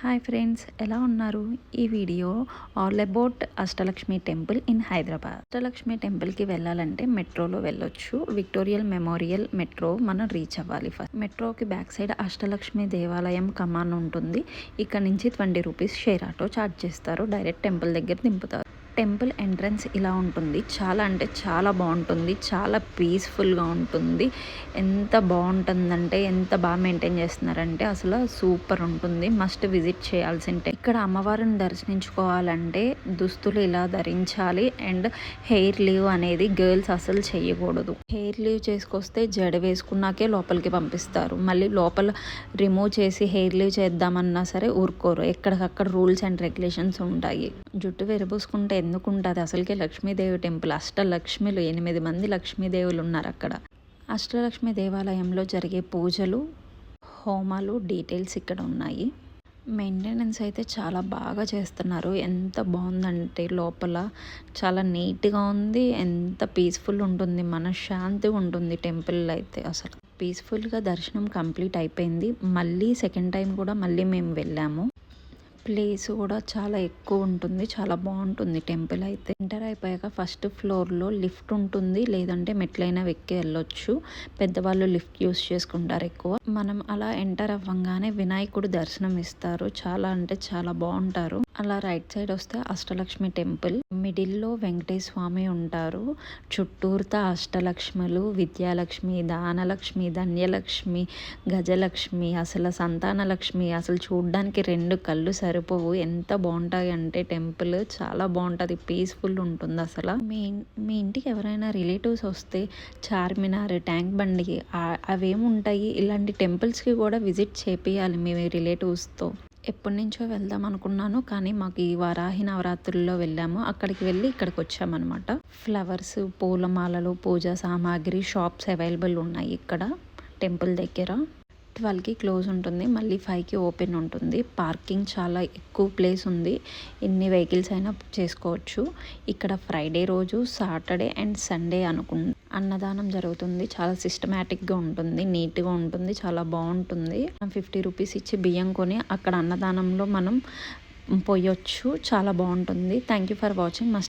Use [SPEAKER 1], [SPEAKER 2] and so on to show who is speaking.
[SPEAKER 1] Hi friends ఎలా ఉన్నారు? ఈ video all about Ashtalakshmi temple in Hyderabad. Ashtalakshmi టెంపుల్కి వెళ్ళాలంటే మెట్రోలో వెళ్ళొచ్చు. విక్టోరియల్ మెమోరియల్ మెట్రో మనం రీచ్ అవ్వాలి ఫస్ట్. మెట్రోకి బ్యాక్ సైడ్ అష్టలక్ష్మి దేవాలయం కమాన్ ఉంటుంది. ఇక్కడ నుంచి twenty rupees share auto charge చేస్తారు. డైరెక్ట్ టెంపుల్ దగ్గర దింపుతారు. టెంపుల్ ఎంట్రన్స్ ఇలా ఉంటుంది. చాలా అంటే చాలా బాగుంటుంది. చాలా పీస్ఫుల్గా ఉంటుంది. ఎంత బాగుంటుందంటే ఎంత బాగా మెయింటైన్ చేస్తున్నారంటే అసలు సూపర్ ఉంటుంది. మస్ట్ విజిట్ చేయాల్సింటే ఇక్కడ అమ్మవారిని దర్శించుకోవాలంటే దుస్తులు ఇలా ధరించాలి. అండ్ హెయిర్ లీవ్ అనేది గర్ల్స్ అసలు చేయకూడదు. హెయిర్ లీవ్ చేసుకొస్తే జడ వేసుకున్నాకే లోపలికి పంపిస్తారు. మళ్ళీ లోపల రిమూవ్ చేసి హెయిర్ లీవ్ చేద్దామన్నా సరే ఊరుకోరు. ఎక్కడికక్కడ రూల్స్ అండ్ రెగ్యులేషన్స్ ఉంటాయి. జుట్టు విరబూసుకుంటే ఎందుకు ఉంటుంది అసలుకే లక్ష్మీదేవి టెంపుల్. అష్టలక్ష్మిలు ఎనిమిది మంది లక్ష్మీదేవులు ఉన్నారు అక్కడ. అష్టలక్ష్మి దేవాలయంలో జరిగే పూజలు హోమాలు డీటెయిల్స్ ఇక్కడ ఉన్నాయి. మెయింటెనెన్స్ అయితే చాలా బాగా చేస్తున్నారు. ఎంత బాగుందంటే లోపల చాలా నీట్గా ఉంది. ఎంత పీస్ఫుల్ ఉంటుంది. మనశ్శాంతి ఉంటుంది టెంపుల్ అయితే అసలు. పీస్ఫుల్గా దర్శనం కంప్లీట్ అయిపోయింది. మళ్ళీ సెకండ్ టైం కూడా మళ్ళీ మేము వెళ్ళాము. ప్లేస్ కూడా చాలా ఎక్కువ ఉంటుంది. చాలా బాగుంటుంది టెంపుల్ అయితే. ఎంటర్ అయిపోయాక ఫస్ట్ ఫ్లోర్లో లిఫ్ట్ ఉంటుంది. లేదంటే మెట్లైనా ఎక్కి వెళ్ళొచ్చు. పెద్దవాళ్ళు లిఫ్ట్ యూస్ చేసుకుంటారు ఎక్కువ. మనం అలా ఎంటర్ అవ్వగానే వినాయకుడు దర్శనం ఇస్తారు. చాలా అంటే చాలా బాగుంటారు. అలా రైట్ సైడ్ వస్తే అష్టలక్ష్మి టెంపుల్. మిడిల్లో వెంకటేశ్వర స్వామి ఉంటారు. చుట్టూర్తా అష్టలక్ష్ములు విద్యాలక్ష్మి దానలక్ష్మి ధన్యలక్ష్మి గజలక్ష్మి అసలు సంతానలక్ష్మి అసలు చూడ్డానికి రెండు కళ్ళు సరి సరిపోవు ఎంత బాగుంటాయి అంటే టెంపుల్ చాలా బాగుంటుంది పీస్ఫుల్ ఉంటుంది అసలు. మీ మీ ఇంటికి ఎవరైనా రిలేటివ్స్ వస్తే చార్మినార్ ట్యాంక్ బండి అవేముంటాయి? ఇలాంటి టెంపుల్స్కి కూడా విజిట్ చేపియాలి మీ రిలేటివ్స్తో. ఎప్పటి నుంచో వెళ్దాం అనుకున్నాను కానీ మాకు ఈ వారాహి నవరాత్రుల్లో వెళ్ళాము. అక్కడికి వెళ్ళి ఇక్కడికి వచ్చామన్నమాట. ఫ్లవర్స్ పూలమాలలు పూజా సామాగ్రి షాప్స్ అవైలబుల్ ఉన్నాయి ఇక్కడ టెంపుల్ దగ్గర. ట్వెల్వ్కి క్లోజ్ ఉంటుంది. మళ్ళీ ఫైవ్కి ఓపెన్ ఉంటుంది. పార్కింగ్ చాలా ఎక్కువ ప్లేస్ ఉంది. ఎన్ని వెహికల్స్ అయినా చేసుకోవచ్చు. ఇక్కడ ఫ్రైడే రోజు సాటర్డే అండ్ సండే అనుకు అన్నదానం జరుగుతుంది. చాలా సిస్టమేటిక్గా ఉంటుంది. నీట్గా ఉంటుంది. చాలా బాగుంటుంది. ఫిఫ్టీ రూపీస్ ఇచ్చి బియ్యం కొని అక్కడ అన్నదానంలో మనం పోయొచ్చు. చాలా బాగుంటుంది. Thank you for watching. Must